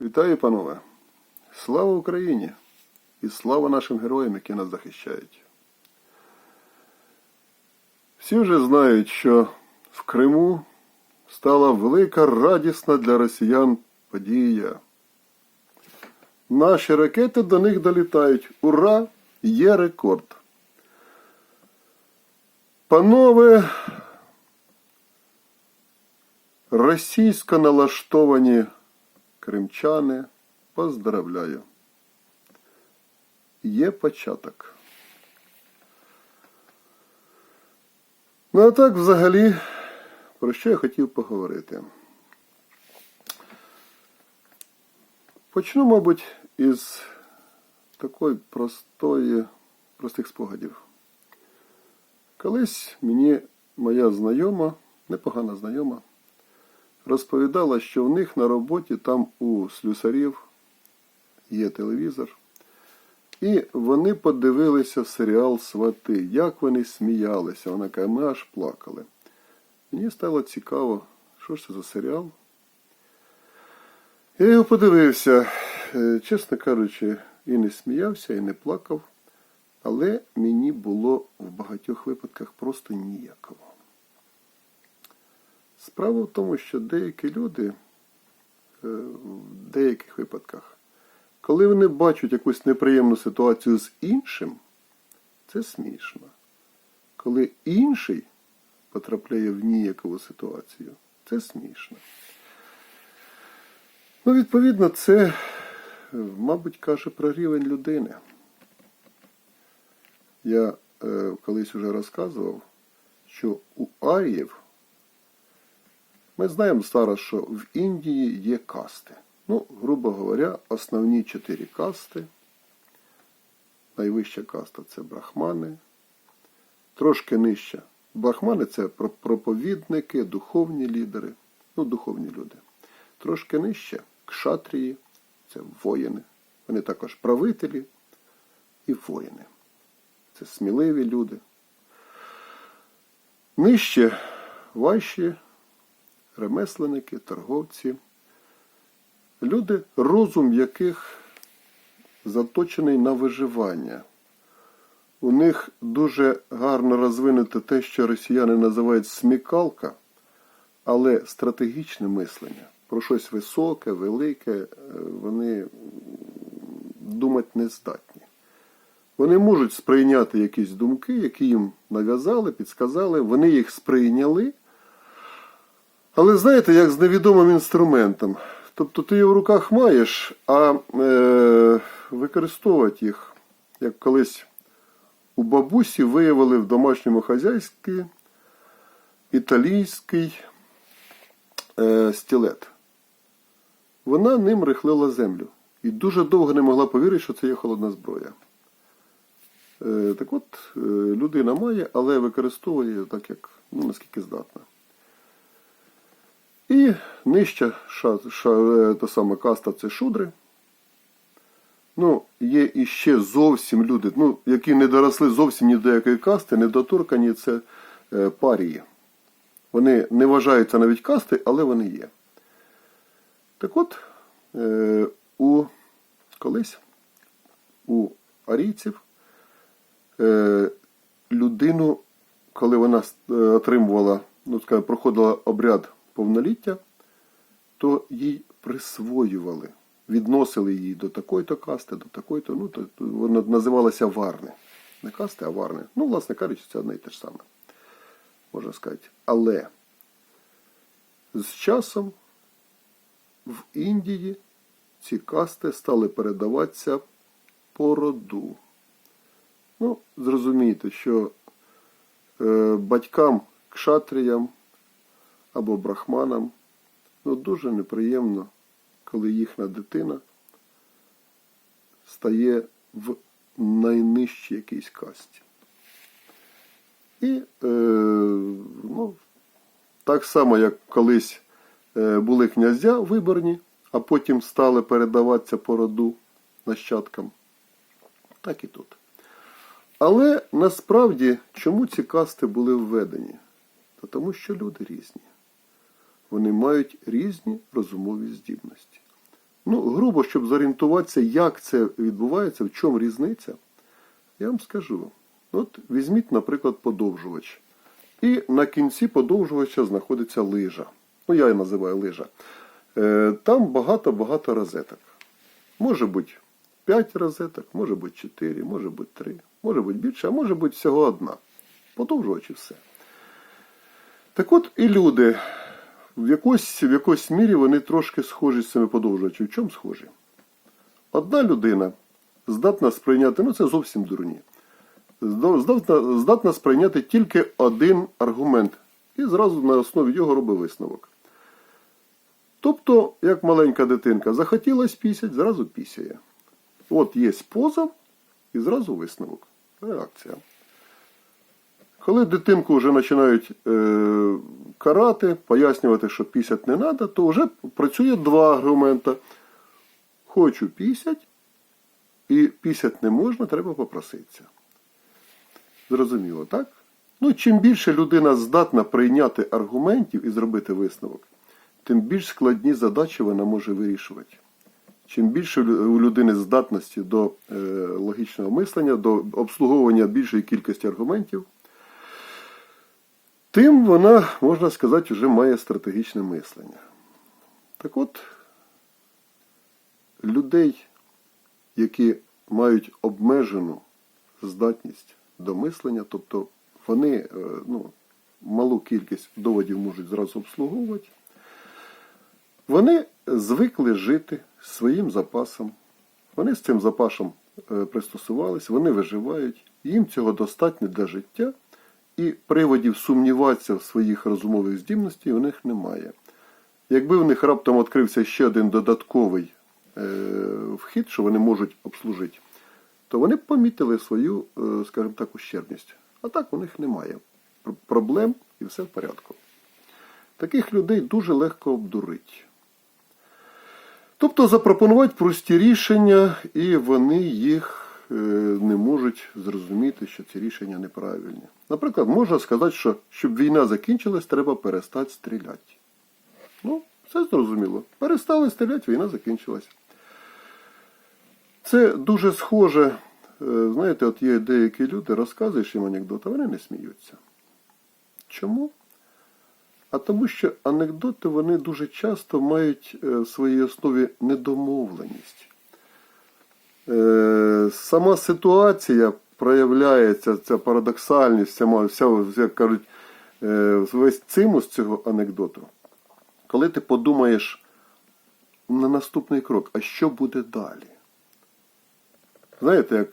Вітаю, панове! Слава Україні! І слава нашим героям, які нас захищають. Всі вже знають, що в Криму стала велика радісна для росіян подія. Наші ракети до них долітають. Ура! Є рекорд. Панове, російсько налаштовані кримчани, поздравляю. Є початок. Ну а так взагалі, про що я хотів поговорити? Почну, мабуть, із такої простої, простих спогадів. Колись мені моя знайома, непогана знайома, розповідала, що в них на роботі там у слюсарів є телевізор. І вони подивилися серіал Свати. Як вони сміялися. Вона каже, ми аж плакали. Мені стало цікаво, що ж це за серіал. Я його подивився, Е, чесно кажучи, і не сміявся, і не плакав, але мені було в багатьох випадках просто ніяково. Справа в тому, що деякі люди е, в деяких випадках, коли вони бачать якусь неприємну ситуацію з іншим, це смішно. Коли інший потрапляє в ніякову ситуацію, це смішно. Ну, відповідно, це, е, мабуть, каже про рівень людини. Я е, колись вже розказував, що у аріїв ми знаємо зараз, що в Індії є касти. Ну, грубо говоря, основні чотири касти. Найвища каста це брахмани. Трошки нижча. Брахмани це проповідники, духовні лідери, ну, духовні люди. Трошки нижче кшатрії, це воїни. Вони також правителі і воїни. Це сміливі люди. Нижче вайші, ремесленники, торговці, люди, розум яких заточений на виживання. У них дуже гарно розвинуте те, що росіяни називають смікалка, але стратегічне мислення. Про щось високе, велике, е, вони думати не здатні. Вони можуть сприйняти якісь думки, які їм нав'язали, підсказали, вони їх сприйняли. Але знаєте, як з невідомим інструментом. Тобто ти його в руках маєш, а е, використовувати їх, як колись у бабусі виявили в домашньому хазяйстві італійський е, стілет. Вона ним рихлила землю. І дуже довго не могла повірити, що це є холодна зброя. Е, так от, е, людина має, але використовує так, як ну, наскільки здатна. І нижча ша, ша, е, та сама каста це шудри. Ну, є іще зовсім люди, ну, які не доросли зовсім ні до якої касти, недоторкані це е, парії. Вони не вважаються навіть касти, але вони є. Так от, е, у колись у арійців людину, коли вона отримувала, ну, скажімо, проходила обряд повноліття, то їй присвоювали, відносили її до такої-то касти, до такої-то, ну, то, вона називалася варни. Не касти, а варни. Ну, власне кажучи, це одне і те ж саме, можна сказати. Але з часом в Індії ці касти стали передаватися по роду. Ну, зрозумійте, що е, батькам, кшатріям або брахманам ну, дуже неприємно, коли їхня дитина стає в найнижчій якійсь касті. І е, ну, так само, як колись е, були князя виборні, а потім стали передаватися по роду нащадкам, так і тут. Але насправді чому ці касти були введені? Та тому що люди різні. Вони мають різні розумові здібності. Ну, грубо, щоб зорієнтуватися, як це відбувається, в чому різниця, я вам скажу. От візьміть, наприклад, подовжувач. І на кінці подовжувача знаходиться лижа. Ну, я її називаю лижа. Е, Там багато-багато розеток. Може бути 5 розеток, може бути 4, може бути 3, може бути більше, а може бути всього одна. Подовжувач і все. Так от і люди в якось, в якось мірі вони трошки схожі з цими подовжувачами. В чому схожі? Одна людина здатна сприйняти, ну це зовсім дурні, здатна, здатна сприйняти тільки один аргумент і зразу на основі його робить висновок. Тобто, як маленька дитинка захотілась пісять, зразу пісяє. От є позов і зразу висновок. Реакція. Коли дитинку вже починають е, карати, пояснювати, що пісять не треба, то вже працює два аргумента. Хочу пісять, і пісять не можна, треба попроситися. Зрозуміло, так? Ну, чим більше людина здатна прийняти аргументів і зробити висновок, тим більш складні задачі вона може вирішувати. Чим більше у людини здатності до е, логічного мислення, до обслуговування більшої кількості аргументів, тим вона, можна сказати, вже має стратегічне мислення. Так от, людей, які мають обмежену здатність до мислення, тобто вони е, ну, малу кількість доводів можуть зразу обслуговувати, вони звикли жити своїм запасом. Вони з цим запасом е, пристосувались, вони виживають, їм цього достатньо для життя, і приводів сумніватися в своїх розумових здібностей у них немає. Якби в них раптом відкрився ще один додатковий е, вхід, що вони можуть обслужити, то вони б помітили свою, е, скажімо так, ущербність. А так у них немає Пр- проблем і все в порядку. Таких людей дуже легко обдурити. Тобто запропонувати прості рішення, і вони їх не можуть зрозуміти, що ці рішення неправильні. Наприклад, можна сказати, що щоб війна закінчилась, треба перестати стріляти. Ну, все зрозуміло. Перестали стріляти, війна закінчилась. Це дуже схоже. е, Знаєте, от є деякі люди, розказуєш їм анекдот, а вони не сміються. Чому? А тому, що анекдоти вони дуже часто мають е, в своїй основі недомовленість. Е, Сама ситуація проявляється, ця парадоксальність, вся, як кажуть, е, весь цимус цього анекдоту. Коли ти подумаєш на наступний крок, а що буде далі? Знаєте, як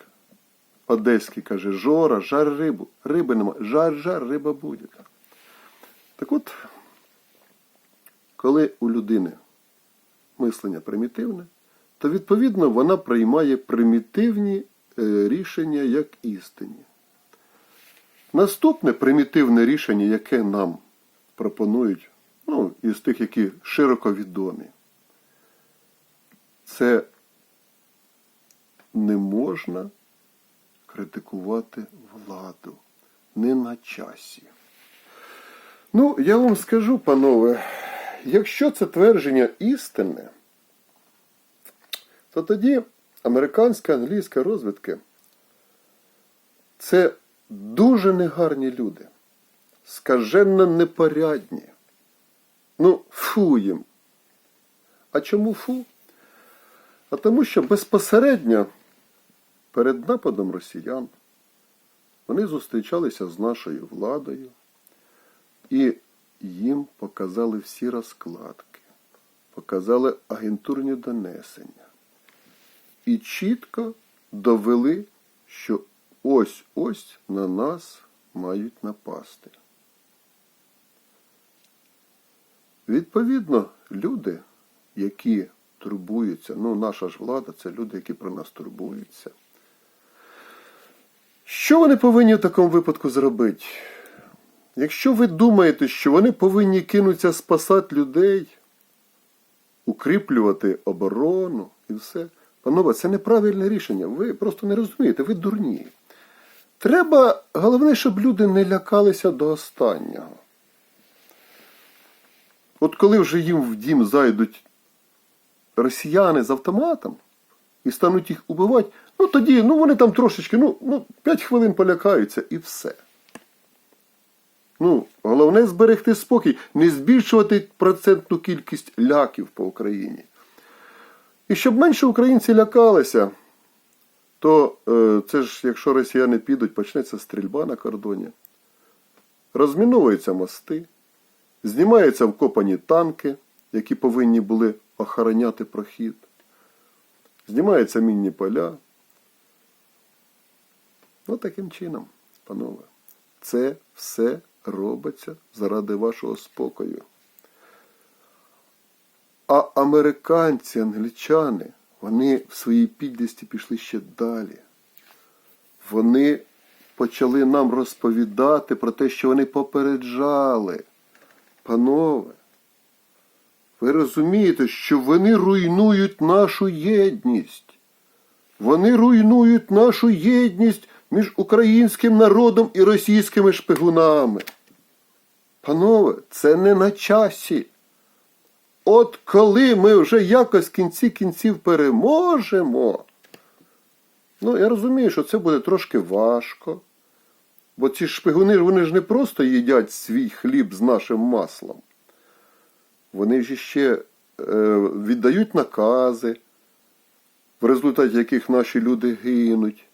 Одеський каже, Жора, жар рибу. Риби нема. Жар, жар, риба буде. Так от, коли у людини мислення примітивне, то відповідно вона приймає примітивні е, рішення як істинні. Наступне примітивне рішення, яке нам пропонують, ну, із тих, які широко відомі, це не можна критикувати владу. Не на часі. Ну, я вам скажу, панове, якщо це твердження істинне, то тоді американська англійська розвідка це дуже негарні люди, скаженно непорядні. Ну, фу їм. А чому фу? А тому, що безпосередньо перед нападом росіян вони зустрічалися з нашою владою і їм показали всі розкладки, показали агентурні донесення і чітко довели, що ось-ось на нас мають напасти. Відповідно, люди, які турбуються, ну наша ж влада, це люди, які про нас турбуються. Що вони повинні в такому випадку зробити? Якщо ви думаєте, що вони повинні кинутися спасати людей, укріплювати оборону і все, панове, це неправильне рішення. Ви просто не розумієте, ви дурні. Треба, головне, щоб люди не лякалися до останнього. От коли вже їм в дім зайдуть росіяни з автоматом і стануть їх убивати, ну тоді ну, вони там трошечки, ну, ну 5 хвилин полякаються і все. Ну, головне зберегти спокій, не збільшувати процентну кількість ляків по Україні. І щоб менше українці лякалися, то е, це ж, якщо росіяни підуть, почнеться стрільба на кордоні. Розміновуються мости, знімаються вкопані танки, які повинні були охороняти прохід. Знімаються мінні поля. Ну, таким чином, панове, це все робиться заради вашого спокою. А американці, англічани, вони в своїй підлісті пішли ще далі. Вони почали нам розповідати про те, що вони попереджали. Панове, ви розумієте, що вони руйнують нашу єдність. Вони руйнують нашу єдність між українським народом і російськими шпигунами. Панове, це не на часі. От коли ми вже якось в кінці кінців переможемо. Ну, я розумію, що це буде трошки важко. Бо ці шпигуни вони ж не просто їдять свій хліб з нашим маслом. Вони ж ще е, віддають накази, в результаті яких наші люди гинуть.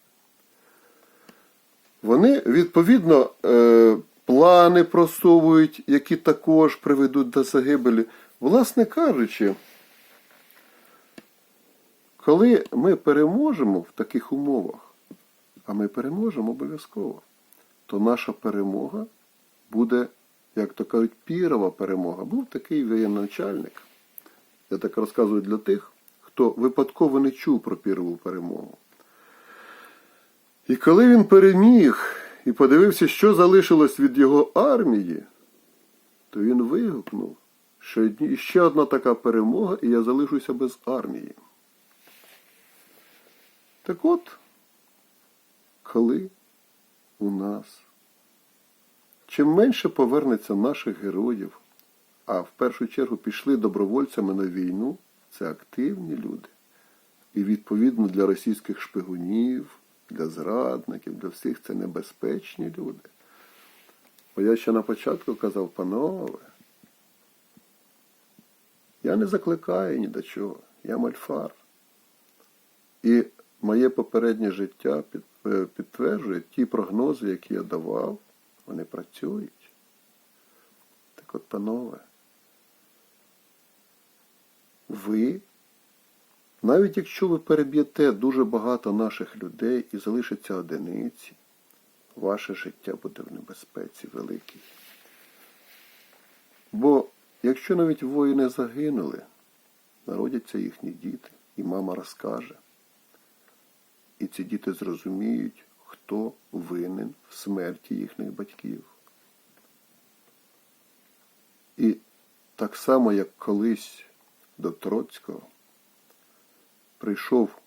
Вони, відповідно, е, плани просовують, які також приведуть до загибелі. Власне кажучи, коли ми переможемо в таких умовах, а ми переможемо обов'язково, то наша перемога буде, як то кажуть, пірова перемога. Був такий воєначальник. Я так розказую для тих, хто випадково не чув про пірову перемогу. І коли він переміг і подивився, що залишилось від його армії, то він вигукнув, що ще одна така перемога, і я залишуся без армії. Так от, коли у нас чим менше повернеться наших героїв, а в першу чергу пішли добровольцями на війну, це активні люди. І відповідно для російських шпигунів, для зрадників, для всіх це небезпечні люди. Бо я ще на початку казав, панове, я не закликаю ні до чого, я мальфар. І моє попереднє життя е, підтверджує ті прогнози, які я давав, вони працюють. Так от, панове, ви, навіть якщо ви переб'єте дуже багато наших людей і залишиться одиниці, ваше життя буде в небезпеці великій. Бо якщо навіть воїни загинули, народяться їхні діти, і мама розкаже. І ці діти зрозуміють, хто винен в смерті їхніх батьків. І так само, як колись до Троцького прийшов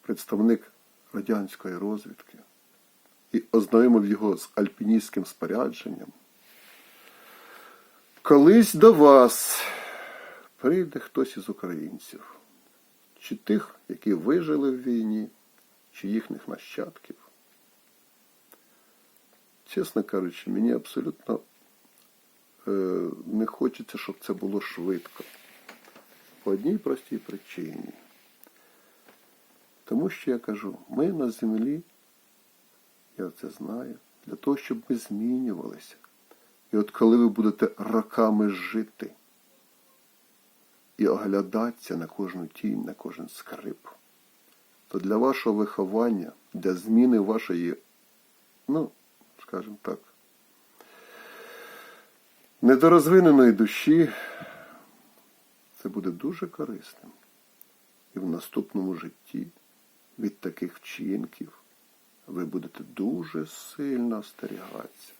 представник радянської розвідки і ознайомив його з альпіністським спорядженням, колись до вас прийде хтось із українців, чи тих, які вижили в війні, чи їхніх нащадків. Чесно кажучи, мені абсолютно е, не хочеться, щоб це було швидко. По одній простій причині. Тому що я кажу, ми на землі, я це знаю, для того, щоб ми змінювалися. І от коли ви будете роками жити і оглядатися на кожну тінь, на кожен скрип, то для вашого виховання, для зміни вашої, ну, скажімо так, недорозвиненої душі, це буде дуже корисним. І в наступному житті від таких вчинків ви будете дуже сильно остерігатися.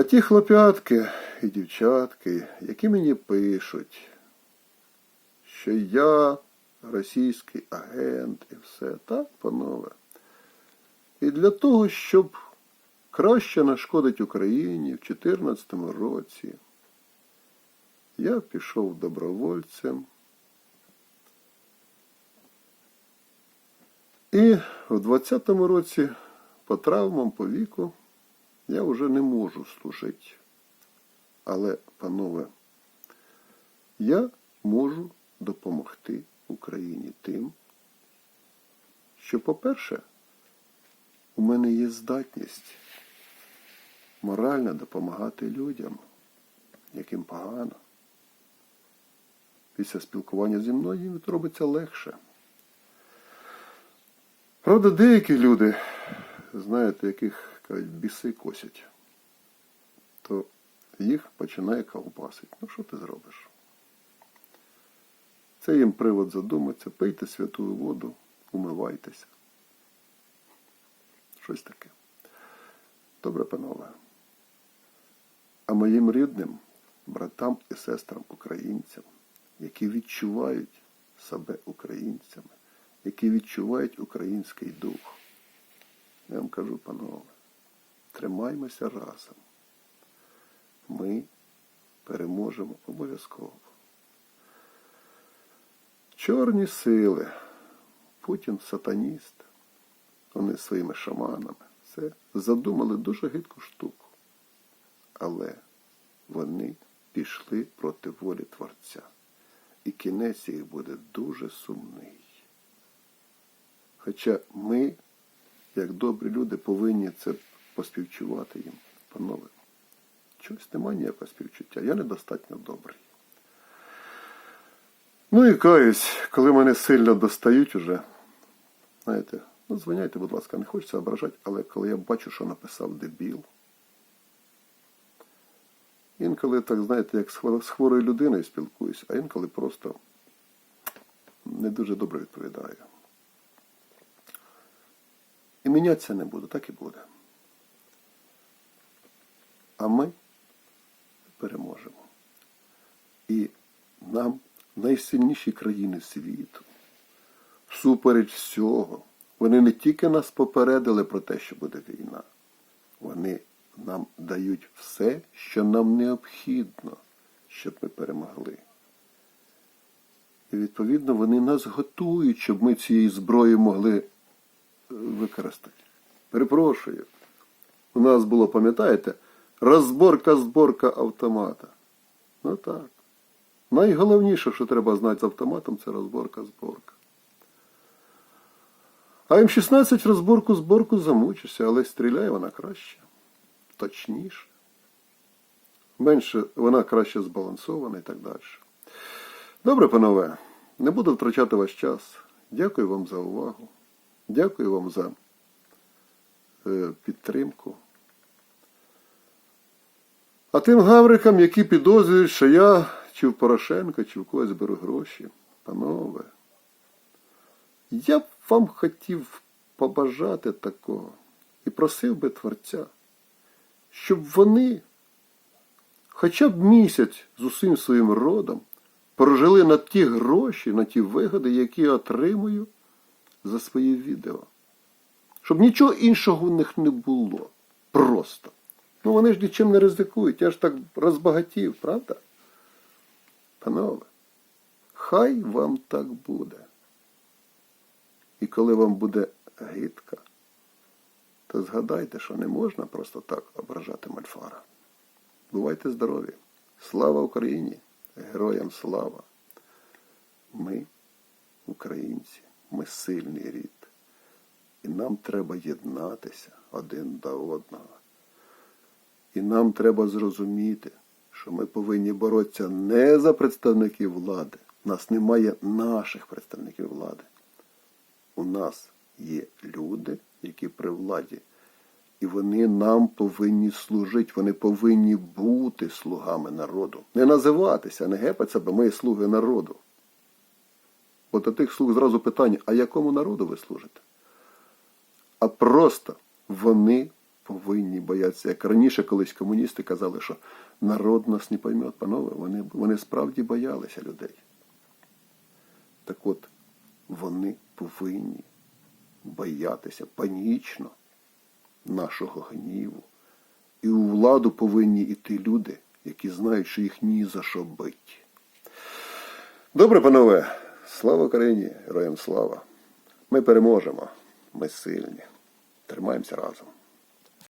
А ті хлоп'ятки і дівчатки, які мені пишуть, що я російський агент і все, так, панове. І для того, щоб краще нашкодити Україні в 2014 році, Я пішов добровольцем. І в 20-му році по травмам, по віку я вже не можу служити. Але, панове, я можу допомогти Україні тим, що, по-перше, у мене є здатність морально допомагати людям, яким погано. Після спілкування зі мною їм робиться легше. Правда, деякі люди, знаєте, яких кажуть, біси косять, то їх починає ковбасить. Ну що ти зробиш? Це їм привод задуматися, пийте святу воду, умивайтеся. Щось таке. Добре, панове. А моїм рідним, братам і сестрам українцям, які відчувають себе українцями, які відчувають український дух, я вам кажу, панове, тримаймося разом. Ми переможемо обов'язково. Чорні сили, Путін сатаніст, вони своїми шаманами це задумали дуже гидку штуку. Але вони пішли проти волі Творця. І кінець їх буде дуже сумний. Хоча ми, як добрі люди, повинні це поспівчувати їм, панове. Чогось немає ніякого співчуття. Я недостатньо добрий. Ну і каюсь, коли мене сильно достають уже, знаєте, ну дзвоняйте, будь ласка, не хочеться ображати, але коли я бачу, що написав дебіл, інколи, так знаєте, як з хворою людиною спілкуюсь, а інколи просто не дуже добре відповідаю. І мінятися не буду, так і буде. А ми переможемо. І нам найсильніші країни світу, всупереч всього, вони не тільки нас попередили про те, що буде війна, вони нам дають все, що нам необхідно, щоб ми перемогли. І відповідно вони нас готують, щоб ми цієї зброї могли е, використати. Перепрошую. У нас було, пам'ятаєте, розборка зборка автомата. Ну так. Найголовніше, що треба знати з автоматом, це розборка зборка. А М16 розборку зборку замучишся, але стріляє вона краще, точніше. Менше вона краще збалансована і так далі. Добре, панове, не буду втрачати ваш час. Дякую вам за увагу. Дякую вам за е, підтримку. А тим гаврикам, які підозрюють, що я чи в Порошенка, чи в когось беру гроші, панове, я б вам хотів побажати такого і просив би Творця, щоб вони хоча б місяць з усім своїм родом прожили на ті гроші, на ті вигоди, які я отримую за свої відео. Щоб нічого іншого в них не було. Просто. Ну вони ж нічим не ризикують. Я ж так розбагатів, правда? Панове, хай вам так буде. І коли вам буде гидка, то згадайте, що не можна просто так ображати Мальфара. Бувайте здорові! Слава Україні! Героям слава! Ми, українці, ми сильний рід. І нам треба єднатися один до одного. І нам треба зрозуміти, що ми повинні боротися не за представників влади. У нас немає наших представників влади. У нас є люди, які при владі. І вони нам повинні служити, вони повинні бути слугами народу. Не називатися, не гепати себе, ми слуги народу. От до тих слуг зразу питання, а якому народу ви служите? А просто вони повинні боятися. Як раніше колись комуністи казали, що народ нас не пойме, панове, вони, вони справді боялися людей. Так от, вони повинні боятися панічно нашого гніву. І у владу повинні йти люди, які знають, що їх ні за що бить. Добре, панове, слава Україні, героям слава. Ми переможемо. Ми сильні. Тримаємося разом.